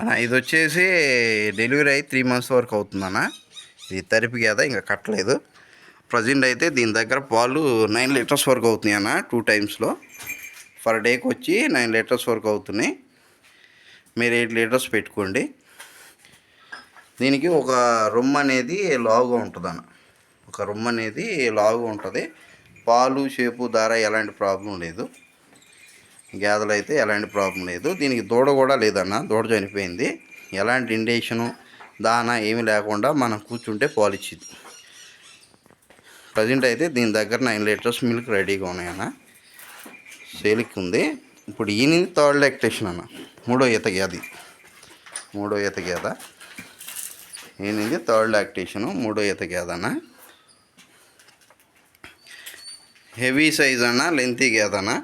అన్న ఇది వచ్చేసి డెలివరీ అయ్యి త్రీ మంత్స్ వరకు అవుతుందన్న. ఇది తరిపి కదా ఇంకా కట్టలేదు. ప్రజెంట్ అయితే దీని దగ్గర పాలు నైన్ లీటర్స్ వరకు అవుతున్నాయి అన్న టూ టైమ్స్లో పర్ డేకి వచ్చి నైన్ లీటర్స్ వరకు అవుతున్నాయి. మీరు ఎయిట్ లీటర్స్ పెట్టుకోండి. దీనికి ఒక రొమ్మ అనేది లావుగా ఉంటుంది అన్న ఒక రొమ్మ అనేది లావుగా ఉంటుంది. పాలు షేపు ధార ఎలాంటి ప్రాబ్లం లేదు. గేదెలు అయితే ఎలాంటి ప్రాబ్లం లేదు. దీనికి దూడ కూడా లేదన్న దూడ చనిపోయింది. ఎలాంటి ఇండేషను దానా ఏమి లేకుండా మనం కూర్చుంటే పాలు ఇచ్చింది ప్రజెంట్ అయితే దీని దగ్గర నైన్ లీటర్స్ మిల్క్ రెడీగా ఉన్నాయన్న. సేలికి ఉంది. ఇప్పుడు ఈయన థర్డ్ లాక్టేషన్ అన్న. మూడో ఈత గేది మూడో ఈత గేద ఈయనది థర్డ్ లాక్టేషను మూడో ఈత గేదన్న హెవీ సైజ్ అన్న లెంతీ గేదనా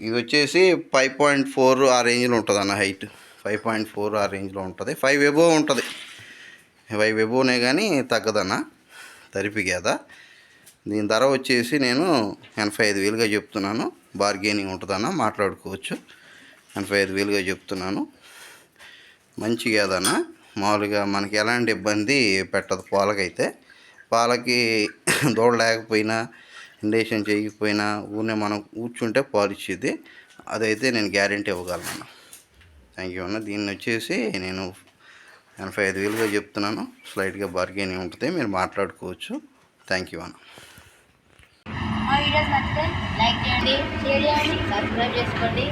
ఇది వచ్చేసి ఫైవ్ పాయింట్ ఫోర్ ఆ రేంజ్లో ఉంటుంది అన్న హైట్. ఫైవ్ పాయింట్ ఫోర్ ఆ రేంజ్లో ఉంటుంది. ఫైవ్ ఎబో ఉంటుంది. ఫైవ్ ఎబోనే కానీ తగ్గదన్న. తరిపి గేద దీని ధర వచ్చేసి నేను ఎనభై ఐదు వేలుగా చెప్తున్నాను. బార్గెనింగ్ ఉంటుందన్న. మాట్లాడుకోవచ్చు. ఎనభై ఐదు వేలుగా చెప్తున్నాను. మంచి గేదన్న మామూలుగా మనకి ఎలాంటి ఇబ్బంది పెట్టదు పాలకైతే. పాలకి దూడ లేకపోయినా ఇండేషన్ చేయకపోయినా ఊరినే మనం కూర్చుంటే పాలిచ్చేది. అదైతే నేను గ్యారంటీ ఇవ్వగలను థ్యాంక్ యూ అన్న. దీన్ని వచ్చేసి నేను ఎనభై ఐదు వేలుగా చెప్తున్నాను. స్లైట్గా బార్గెన్ ఉంటుంది మీరు మాట్లాడుకోవచ్చు. థ్యాంక్ యూ అన్న. మా వీడియోస్ నచ్చితే లైక్ చేయండి షేర్ చేయండి సబ్స్క్రైబ్ చేసుకోండి.